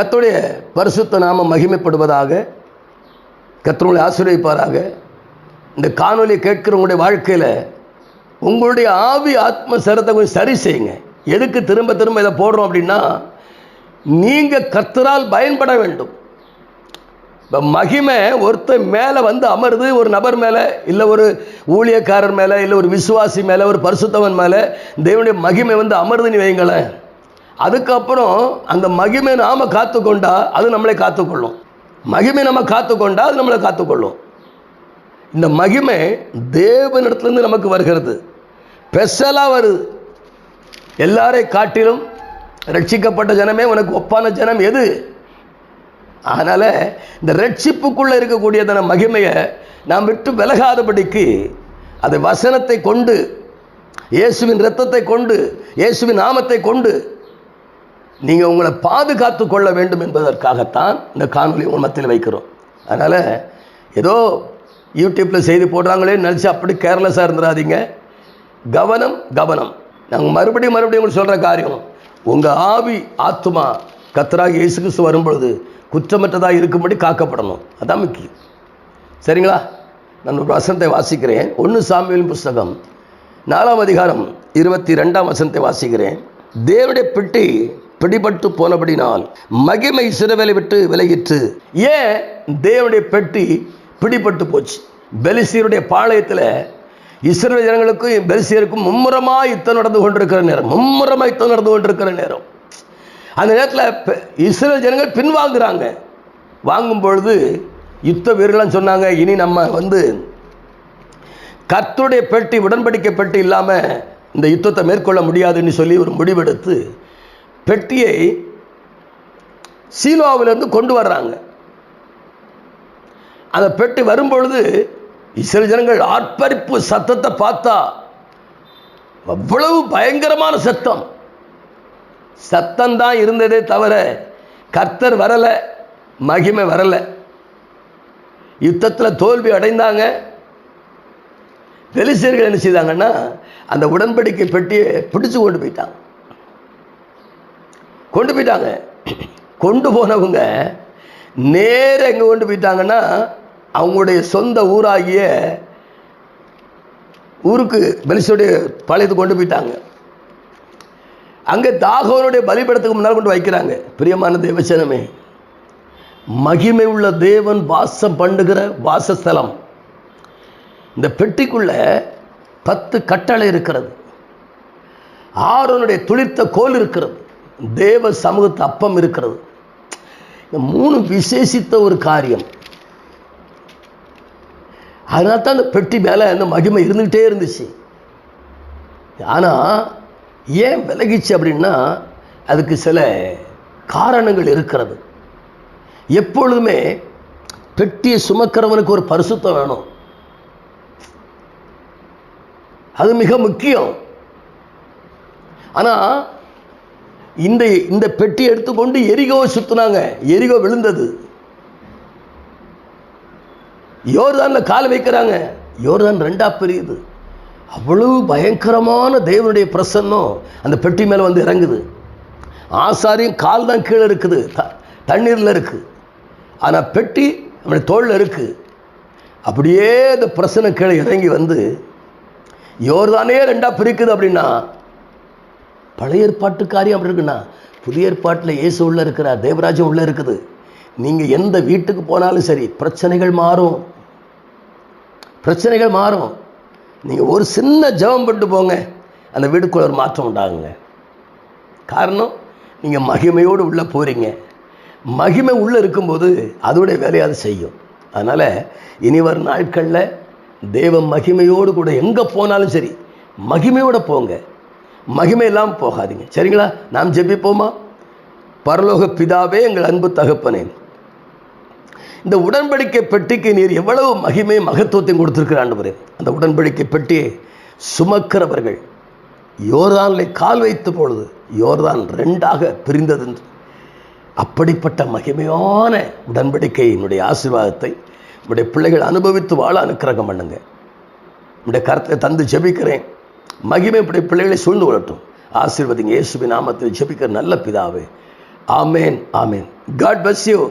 கத்துடைய பரிசுத்த நாம மகிமைப்படுவதாக கர்த்தருடைய ஆசீர்வதிப்பாராக. இந்த காணொலியை கேட்கிறவங்களுடைய வாழ்க்கையில் உங்களுடைய ஆவி ஆத்ம சரத்தை கொஞ்சம் சரி செய்யுங்க. எதுக்கு திரும்ப திரும்ப இதை போடுறோம் அப்படின்னா நீங்கள் கர்த்தரால் பயன்பட வேண்டும். இப்போ மகிமை ஒருத்தர் மேலே வந்து அமருது ஒரு நபர் மேலே இல்லை ஒரு ஊழியக்காரர் மேலே இல்லை ஒரு விசுவாசி மேலே ஒரு பரிசுத்தவன் மேலே தேவனுடைய மகிமை வந்து அமருதுன்னு வைங்களேன் அதுக்கப்புறம் அந்த மகிமை நாம் காத்துக்கொண்டா அது நம்மளை காத்துக்கொள்ளும். மகிமை நம்ம காத்துக்கொண்டா அது நம்மளை காத்துக்கொள்ளும். இந்த மகிமை தேவனிடத்துலேருந்து நமக்கு வருகிறது. ஸ்பெஷலாக வருது. எல்லாரை காட்டிலும் ரட்சிக்கப்பட்ட ஜனமே உனக்கு ஒப்பான ஜனம் எது? அதனால் இந்த ரட்சிப்புக்குள்ளே இருக்கக்கூடியதான மகிமையை நாம் விட்டு விலகாதபடிக்கு அது வசனத்தை கொண்டு இயேசுவின் இரத்தத்தை கொண்டு இயேசுவின் நாமத்தை கொண்டு நீங்கள் உங்களை பாதுகாத்து கொள்ள வேண்டும் என்பதற்காகத்தான் இந்த காணொலி உங்கள் மத்தியில் வைக்கிறோம். அதனால் ஏதோ யூடியூப்பில் செய்தி போடுறாங்களேன்னு நினச்சி அப்படி கேர்லெஸ்ஸாக இருந்துடாதீங்க. கவனம் கவனம். நாங்கள் மறுபடியும் மறுபடியும் உங்களுக்கு சொல்கிற காரியம் உங்கள் ஆவி ஆத்துமா கத்தராக இயேசு கிறிஸ்து வரும்பொழுது குற்றமற்றதாக இருக்கும்படி காக்கப்படணும். அதான் முக்கியம். சரிங்களா? நான் ஒரு வசனத்தை வாசிக்கிறேன். ஒன்று சாமியல் புஸ்தகம் நாலாம் அதிகாரம் இருபத்தி ரெண்டாம் வசனத்தை வாசிக்கிறேன். தேவடைய பெட்டி பிடிபட்டு போனபடினால் மகிமை சிறுவலை விட்டு விலகிற்று. ஏன்? தேவனுடைய பெட்டி பிடிபட்டு போச்சு. பெலிசியருடைய பாளையத்தில் இஸ்ரேல் ஜனங்களுக்கும் பெலிசியருக்கும் மும்முரமாக யுத்தம் நடந்து கொண்டிருக்கிற நேரம். மும்முரமாக யுத்தம் நடந்து கொண்டிருக்கிற நேரம். அந்த நேரத்தில் இஸ்ரேல் ஜனங்கள் பின்வாங்குறாங்க. வாங்கும் பொழுது யுத்த வீரர்கள்லாம் சொன்னாங்க இனி நம்ம வந்து கர்த்தருடைய பெட்டி உடன்படிக்கை பெட்டி இல்லாமல் இந்த யுத்தத்தை மேற்கொள்ள முடியாதுன்னு சொல்லி ஒரு முடிவெடுத்து பெட்டியை சீலோவிலிருந்து கொண்டு வர்றாங்க. அந்த பெட்டி வரும்பொழுது இஸ்ரேல் ஜனங்கள் ஆர்ப்பரிப்பு சத்தத்தை பார்த்தா அவ்வளவு பயங்கரமான சத்தம். சத்தம் தான் இருந்ததே தவிர கர்த்தர் வரலை மகிமை வரலை. யுத்தத்தில் தோல்வி அடைந்தாங்க. பெலிசியர்கள் என்ன செய்தாங்கன்னா அந்த உடன்படிக்கை பெட்டியை பிடிச்சு கொண்டு போயிட்டாங்க. கொண்டு போயிட்டாங்க. கொண்டு போனவங்க நேர எங்கே கொண்டு போயிட்டாங்கன்னா அவங்களுடைய சொந்த ஊராகிய ஊருக்கு பலிசுடைய பழையது கொண்டு போயிட்டாங்க. அங்கே தாகவனுடைய பலிபடத்துக்கு முன்னால் கொண்டு வைக்கிறாங்க. பிரியமான தேவச்சனமே மகிமை உள்ள தேவன் வாசம் பண்ணுகிற வாசஸ்தலம். இந்த பெட்டிக்குள்ள பத்து கட்டளை இருக்கிறது. ஆரோனுடைய துளிர்த்த கோல் இருக்கிறது. தேவ சமூகத்து அப்பம் இருக்கிறது. இந்த மூணு விசேஷித்த ஒரு காரியம். அதனால தான் அந்த பெட்டி மேலே அந்த மகிமை இருந்துக்கிட்டே இருந்துச்சு. ஆனால் ஏன் விலகிச்சு அப்படின்னா அதுக்கு சில காரணங்கள் இருக்கிறது. எப்பொழுதுமே பெட்டியை சுமக்கிறவனுக்கு ஒரு பரிசுத்தம் வேணும். அது மிக முக்கியம். ஆனால் இந்த இந்த பெட்டி எடுத்துக்கொண்டு எரிகோவை சுற்றினாங்க எரிகோ விழுந்தது. யோர்தானில் கால் வைக்கிறாங்க. யோர்தான் ரெண்டா பிரியுது. அவ்வளவு பயங்கரமான தேவனுடைய பிரசன்னம் அந்த பெட்டி மேலே வந்து இறங்குது. ஆசாரியும் கால் தான் கீழே இருக்குது. த தண்ணீரில் இருக்குது ஆனால் பெட்டி நம்முடைய தோளில் இருக்குது அப்படியே அந்த பிரசனை கீழே இறங்கி வந்து யோர்தானே ரெண்டாக பிரிக்குது அப்படின்னா பழைய ஏற்பாட்டு காரியம் அப்படி இருக்குன்னா புதிய ஏற்பாட்டில் இயேசு உள்ளே இருக்கிறார் தேவராஜம் உள்ளே இருக்குது. நீங்கள் எந்த வீட்டுக்கு போனாலும் சரி பிரச்சனைகள் மாறும். பிரச்சனைகள் மாறும். நீங்கள் ஒரு சின்ன ஜெபம் பண்ணிட்டு போங்க. அந்த வீடுக்குள்ள ஒரு மாற்றம் உண்டாகுங்க. காரணம் நீங்கள் மகிமையோடு உள்ளே போகிறீங்க மகிமை உள்ளே இருக்கும்போது அதோடைய வேலையை அது செய்யும். அதனால் இனி வரும் நாட்களில் தேவ மகிமையோடு கூட எங்கே போனாலும் சரி மகிமையோடு போங்க. மகிமையெல்லாம் போகாதீங்க. சரிங்களா? நாம் ஜெபிப்போமா? பரலோக பிதாவே எங்கள் அன்பு தகப்பனே. இந்த உடன்படிக்கை பெட்டிக்கு நீர் எவ்வளவு மகிமை மகத்துவத்தையும் கொடுத்துருக்கிற ஆண்டவரே அந்த உடன்படிக்கை பெட்டியை சுமக்கிறவர்கள் யோர்தானில் கால் வைத்த பொழுது யோர்தான் ரெண்டாக பிரிந்தது அப்படிப்பட்ட மகிமையான உடன்படிக்கையினுடைய ஆசீர்வாதத்தை உடைய பிள்ளைகள் அனுபவித்து வாழ அனுக்கிரகம் பண்ணுங்க. உடைய கருத்தை தந்து ஜெபிக்கிறேன். மகிமை இப்படி பிள்ளைகளை சூழ்ந்து கொள்ளட்டும். ஆசீர்வதிங்க இயேசுவின் நாமத்தில் ஜெபிக்கிற நல்ல பிதாவே. ஆமேன் ஆமேன். God bless you